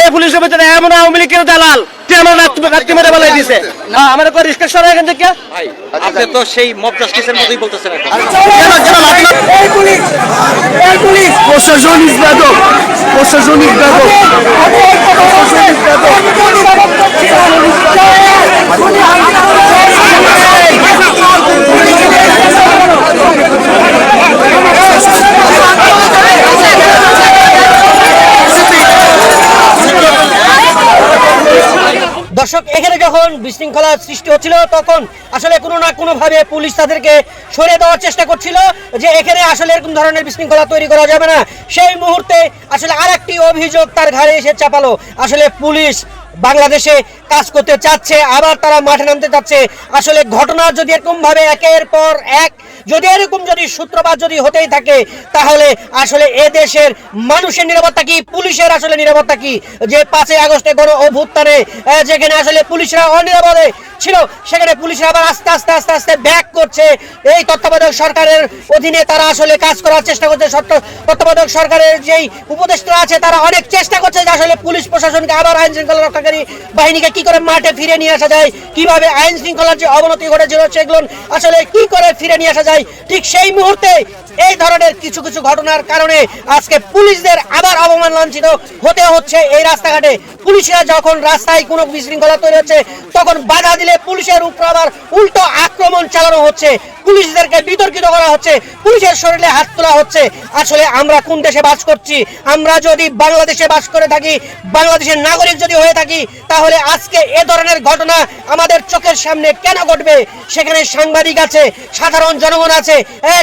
এই পুলিশের ভিতরে এমন আওয়ামী লীগের দালাল? তুই আমার রাত্রি রাত্রি মেরে বেলায় দিছে। হ্যাঁ আমার করে রিস্কা সরা এখান থেকে আপনি তো সেই মব জাস্টিসের মতোই বলতেছেন এখন। এই পুলিশ এই পুলিশ। প্রশাসনিক বেদক প্রশাসনিক বেদক আমি এই কথা বলছি, আমি তো নিরাপদ করছি না। দর্শক এখানে যখন বিশৃঙ্খলা সৃষ্টি হচ্ছিল, তখন আসলে কোনো না কোনোভাবে পুলিশ তাদেরকে সরে দেওয়ার চেষ্টা করছিল যে এখানে আসলে এরকম ধরনের বিশৃঙ্খলা তৈরি করা যাবে না। সেই মুহূর্তে আসলে আরেকটি অভিযোগ তার ঘাড়ে এসে চাপালো। আসলে পুলিশ বাংলাদেশে কাজ করতে চাচ্ছে, আবার তারা মাঠে নামতে চাচ্ছে। আসলে ঘটনা যদি এরকম ভাবে একের পর এক যদি এরকম যদি সূত্রপাত যদি হতেই থাকে, তাহলে আসলে এ দেশের মানুষের নিরাপত্তা কি? পুলিশের আসলে নিরাপত্তা কি? যে পাঁচই আগস্টে গণ অভ্যুত্থানে যেখানে আসলে পুলিশরা অনিরাপদে ছিল, সেখানে পুলিশরা আবার আস্তে আস্তে আস্তে আস্তে ব্যাক করছে। এই তত্ত্বাবধায়ক সরকারের অধীনে তারা আসলে কাজ করার চেষ্টা করছে। তত্ত্বাবধায়ক সরকারের যেই উপদেষ্টা আছে, তারা অনেক চেষ্টা করছে যে আসলে পুলিশ প্রশাসনকে আবার আইন শৃঙ্খলা রক্ষাকারী বাহিনীকে কি করে মাঠে ফিরে নিয়ে আসা যায়, কীভাবে আইন শৃঙ্খলার যে অবনতি ঘটেছিল, সেগুলো আসলে কি করে ফিরে নিয়ে আসা যায় ঠিক সেই মুহূর্তে এই ধরনের কিছু কিছু ঘটনার কারণে আজকে পুলিশদের আবার অবমান লাঞ্ছিত হতে হচ্ছে এই রাস্তাঘাটে। পুলিশরা যখন রাস্তায় কোনো বিশৃঙ্খলা তৈরি হচ্ছে, তখন বাধা দিলে পুলিশের উপর আবার উল্টো আক্রমণ চালানো হচ্ছে। পুলিশদেরকে বিতর্কিত করা হচ্ছে। পুলিশের শরীরে হাত তোলা হচ্ছে। আসলে আমরা কোন দেশে বাস করছি? আমরা যদি বাংলাদেশে বাস করে থাকি, বাংলাদেশের নাগরিক যদি হয়ে থাকি, তাহলে আজকে এ ধরনের ঘটনা আমাদের চোখের সামনে কেন ঘটবে? সেখানে সাংবাদিক আছে, সাধারণ জনগণ আছে।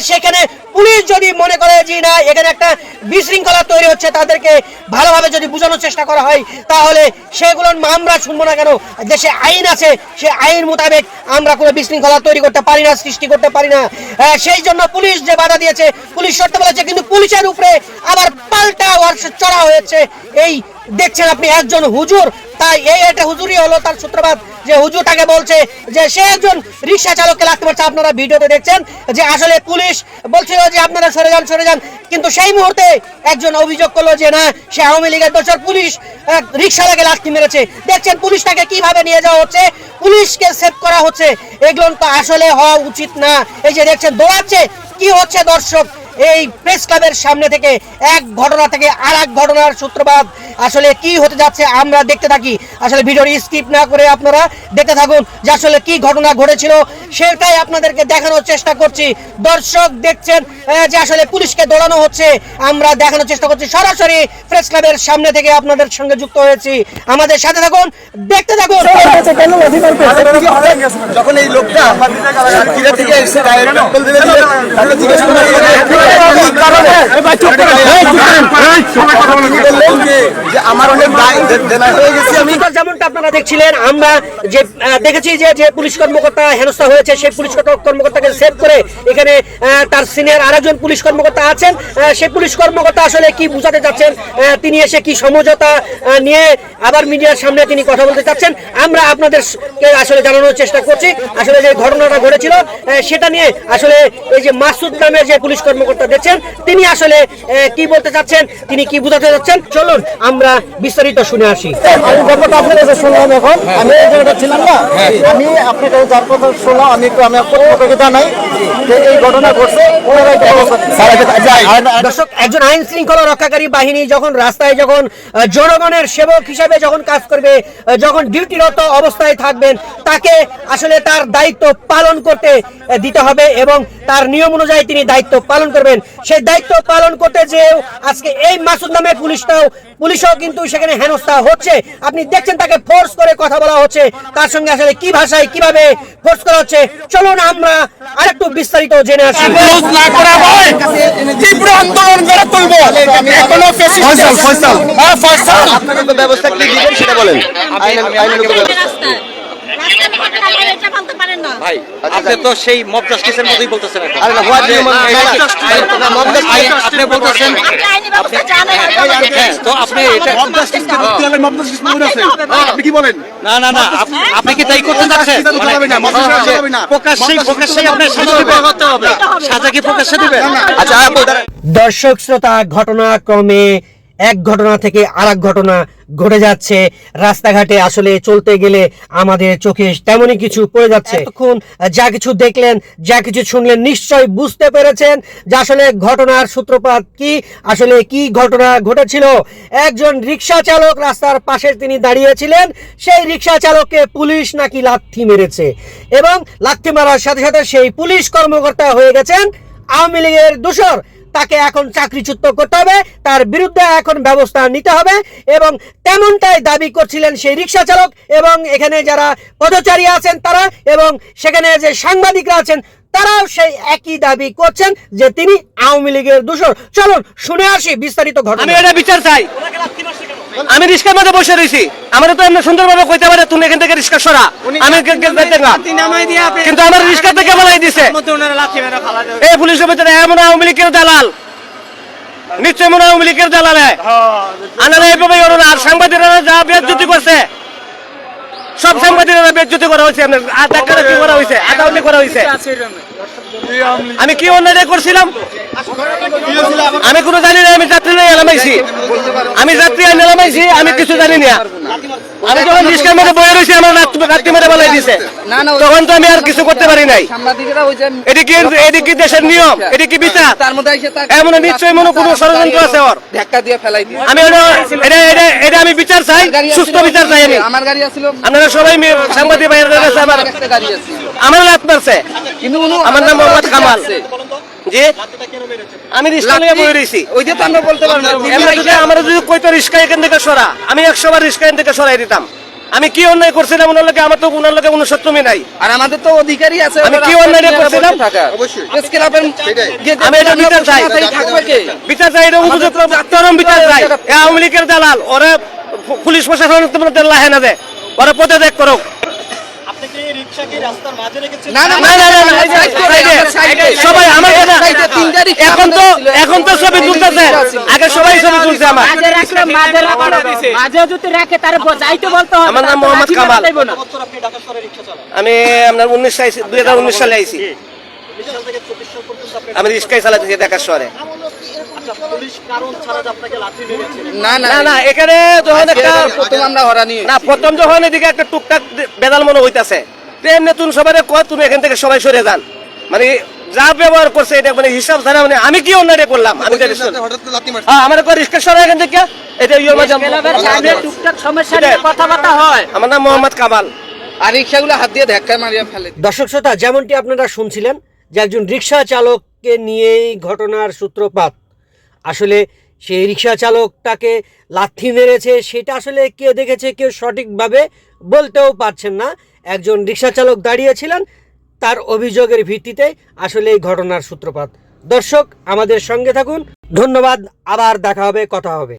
সেখানে পুলিশ যদি মনে করে যে না, এখানে একটা বিশৃঙ্খলা তৈরি হচ্ছে, তাদেরকে ভালোভাবে যদি বোঝানোর চেষ্টা করা হয়, তাহলে সেগুলো আমরা শুনব না কেন? দেশে আইন আছে সে আইন মোতাবেক আমরা কোনো বিশৃঙ্খলা তৈরি করতে পারি না সৃষ্টি করতে পারি না। আহ, সেই জন্য পুলিশ যে বাধা দিয়েছে পুলিশ শর্ত বলেছে কিন্তু পুলিশের উপরে আবার পাল্টা চড়া হয়েছে। এই দেখছেন আপনি একজন হুজুর, তাই এই একটা হুজুরই হলো তার সূত্রপাত যে হুজুর তাকে বলছে যে সে একজন রিক্সা চালককে লাগতে পারছে। আপনারা ভিডিওতে দেখছেন যে আসলে পুলিশ বলছিল যে আপনারা সরে যান সরে যান। কিন্তু সেই মুহূর্তে একজন অভিযোগ করল যে না, সে আওয়ামী লীগের দোষর পুলিশ রিক্সাওয়ালাকে লাঠি মেরেছে। দেখছেন পুলিশটাকে কীভাবে নিয়ে যাওয়া হচ্ছে? পুলিশকে সেভ করা হচ্ছে। এগুলো তো আসলে হওয়া উচিত না। এই যে দেখছেন, দৌড়াচ্ছে। কি হচ্ছে দর্শক? এই প্রেস ক্লাবের সামনে থেকে এক ঘটনা থেকে আর এক ঘটনার সূত্রপাত। আসলে কি হতে যাচ্ছে আমরা দেখতে থাকি। আসলে ভিডিওটি স্কিপ না করে আপনারা দেখতে থাকুন যে আসলে কি ঘটনা ঘটেছিল। সেটাই আপনাদেরকে দেখানোর চেষ্টা করছি। দর্শক দেখছেন যে আসলে পুলিশকে দৌড়ানো হচ্ছে। আমরা দেখানোর চেষ্টা করছি। সরাসরি প্রেস ক্লাবের সামনে থেকে আপনাদের সঙ্গে যুক্ত হয়েছি। আমাদের সাথে থাকুন, দেখতে থাকুন। যখন এই লোকটা থেকে দিলে দিলে তাহলে জিজ্ঞেস করে কি কারণে তিনি যে- যে আমার অনেক দেনা হয়ে গেছে। আমি যেমনটা আপনারা দেখছিলেন আমরা যে দেখেছি যে যে পুলিশ কর্মকর্তা হেনস্থা হয়েছে সেই পুলিশ কর্মকর্তাকে সেভ করে এখানে তার সিনিয়র আরেকজন পুলিশ কর্মকর্তা আছেন। সেই পুলিশ কর্মকর্তা আসলে কি বুঝাতে চাচ্ছেন? তিনি এসে কি সমঝোতা নিয়ে আবার মিডিয়ার সামনে তিনি কথা বলতে চাচ্ছেন? আমরা আপনাদের আসলে জানানোর চেষ্টা করছি। আসলে যে ঘটনাটা ঘটেছিল সেটা নিয়ে আসলে এই যে মাসুদ নামের যে পুলিশ কর্মকর্তা দেখছেন তিনি আসলে কি বলতে চাচ্ছেন? তিনি কি বুঝাতে চাচ্ছেন চলুন আমরা বিস্তারিত শুনে আসি। আমি ব্যাপারটা আপনার কাছে শুনলাম এখন। আমি এই জায়গাটা ছিলাম না। আমি আপনার কাছে যার কথা শুনলাম আমি একটু আমি আপনাকে জানাই যে এই ঘটনা ঘটছে ওনারা একটু ব্যবস্থা নিন। দর্শক একজন আইন শৃঙ্খলা রক্ষাকারী বাহিনী যখন রাস্তায় যখন জনগণের সেবক হিসেবে যখন কাজ করবে যখন ডিউটিরত অবস্থায় থাকবেন তাকে আসলে তার দায়িত্ব পালন করতে দিতে হবে এবং তার নিয়ম অনুযায়ী তিনি দায়িত্ব পালন করবেন। সেই দায়িত্ব পালন করতে যেও আজকে এই মাসুদ নামের পুলিশটাও পুলিশও কিন্তু সেখানে হেনস্থা হচ্ছে। আপনি দেখছেন তাকে ফোর্স করে কথা বলা হচ্ছে। তার সঙ্গে আসলে কি ভাষায় কীভাবে ফোর্স করা হচ্ছে চলুন আমরা আরেকটু বিস্তারিত জেনে আসি। তীব্র আন্দোলন গড়ে তুলবো। এখনও ফয়সাল ফয়সাল। হ্যাঁ ফয়সাল। আপনাদের তো ব্যবস্থা কি দিবেন সেটা বলেন। আইন ব্যবস্থা। এটা বলতে পারেন না। ভাই আপনি তো সেই মব জাস্টিসের মতোই বলতেছেন এখন। আরে হ্যাঁ, কি বলেন? না না না আপনি কি তাই করতে যাচ্ছেন? হবে। প্রকাশ্যেই প্রকাশ্যেই আপনার সাজা কি প্রকাশ্যে দিবেন? আচ্ছা দর্শক শ্রোতা ঘটনাক্রমে এক ঘটনা থেকে আর ঘটনা ঘটে যাচ্ছে। রাস্তাঘাটে আসলে চলতে গেলে আমাদের চোখে তেমনই কিছু পড়ে যাচ্ছে। এতক্ষণ যা কিছু দেখলেন, যা কিছু শুনলেন নিশ্চয় বুঝতে পেরেছেন যে আসলে ঘটনার সূত্রপাত কি, আসলে কি ঘটনা ঘটেছিল। একজন রিক্সা চালক রাস্তার পাশে তিনি দাঁড়িয়েছিলেন, সেই রিক্সা চালককে পুলিশ নাকি লাথি মেরেছে এবং লাথি মারার সাথে সাথে সেই পুলিশ কর্মকর্তা হয়ে গেছেন। আওয়ামী লীগের দোষর তাকে এখন চাকরিচ্যুত করতে হবে। তার বিরুদ্ধে এখন ব্যবস্থা নিতে হবে এবং তেমনটাই দাবি করছিলেন সেই রিক্সা চালক এবং এখানে যারা পদচারী আছেন তারা এবং সেখানে যে সাংবাদিকরা আছেন তারাও সেই একই দাবি করছেন যে তিনি আওয়ামী লীগের দূষণ চলুন শুনে আসি বিস্তারিত আমি ঘটনা এটা বিচার চাই। আমি রিস্কার মাঝে বসে রয়েছি আমার তো এমনি সুন্দরভাবে কইতে পারে তুমি এখান থেকে রিস্কা সরা। আমি। কিন্তু আমার রিস্কা থেকে বলাই দিছে? এই পুলিশ ভিতরে এমন আওয়ামী লীগের দালাল। নিশ্চয় মনে হয় আওয়ামী লীগের দালাল হ্যাঁ। আনারা এইভাবে আর সাংবাদিকরা যা বেদ করছে সব সাংবাদিকরা বেজ্জতি করা হয়েছে ডাক্তার কি করা হয়েছে আদাউনি করা হয়েছে? আমি কি অন্যায় করছিলাম? আমি কোনো জানি না আমি যাত্রী নিয়ে এলামাইছি আমি যাত্রী নিয়ে এলামাইছি আমি কিছু জানি না। আমি যখন রিস্কার মধ্যে বয়ে রয়েছি আমার রাত্রি মেরে দিছে। তখন তো আমি আর কিছু করতে পারি নাই। সাংবাদিকরা ওই এটি কি এটি কি দেশের নিয়ম? এটি কি বিচার? তার মধ্যে এমন নিশ্চয়ই মনে কোনো ষড়যন্ত্র আছে ওর। ধাক্কা দিয়ে ফেলাই দিয়ে। আমি এটা এটা এটা আমি বিচার চাই সুস্থ বিচার চাই আমি। আমার গাড়ি আসছিল। আপনারা সবাই সাংবাদিক ভাইয়ের কাছে আমার আমার রাত মারছে। কিন্তু আমার নাম মোহাম্মদ কামাল। জি আমি রিস্কা নিয়ে বয়ে রয়েছি ওই যে তো আমরা বলতে পারব যদি আমার যদি কইতো রিস্কা এখান থেকে সরা আমি একশো বার রিস্কা এখান থেকে সরাই দিতাম। আমি কি অন্যায় করছিলাম ওনার লোকে আমার তো ওনার লোকে অনুসত্তমই নাই। আর আমাদের তো অধিকারী আছে আমি কি অন্যায় করছিলাম? আমি এটা বিচার চাই। তাড়াতাড়ি থাকবে কে? বিচার চাই এটা উপযুক্ত চরম বিচার চাই। আওয়ামী লীগের দালাল ওরা পুলিশ প্রশাসন তোমাদের লাহে না দে। ওরা পদত্যাগ করুক। না না না, না, না, না, আমরা side করে, সাইডে, আমরা side করে। সবাই আমার কথা Side এ তিনটা রিক্সা এখন তো এখন তো ছবি তুলতেছে আগে সবাই ছবি তুলছে আমার মাঝে রাখলে মাঝে রাখলে মাঝে যদি রাখে তার যাইতে বলতে আমার নাম মোহাম্মদ কামাল। আমি আপনার উনিশ দুই হাজার উনিশ সালে আইছি আমি রিস্কাই চালাতেছি ঢাকা শহরে না না না না এখানে যখন একটা প্রথম আমরা হরানি না প্রথম যখন এদিকে একটা টুকটাক বেদাল মনে হইতাছে সবাই কয় তুমি এখান থেকে সবাই সরে যান। মানে যা ব্যবহার করছে এটা মানে হিসাব ছাড়া মানে আমি কি অন্যায় করলাম? আমি হ্যাঁ আমার কয় রিস্কা সরা এখান থেকে। এটা ইয়ের মাঝে টুকটাক সমস্যা নিয়ে কথাবার্তা হয়। আমার নাম মোহাম্মদ কামাল। আর রিক্সাগুলো হাত দিয়ে ধাক্কা মারিয়া ফেলে দর্শক শ্রোতা যেমনটি আপনারা শুনছিলেন যে একজন রিক্সা চালককে নিয়েই ঘটনার সূত্রপাত। আসলে সেই রিক্সা চালকটাকে লাথি মেরেছে সেটা আসলে কে দেখেছে কেউ সঠিকভাবে বলতেও পারছেন না। একজন রিক্সা চালক দাঁড়িয়েছিলেন তার অভিযোগের ভিত্তিতে আসলে এই ঘটনার সূত্রপাত। দর্শক, আমাদের সঙ্গে থাকুন। ধন্যবাদ। আবার দেখা হবে, কথা হবে।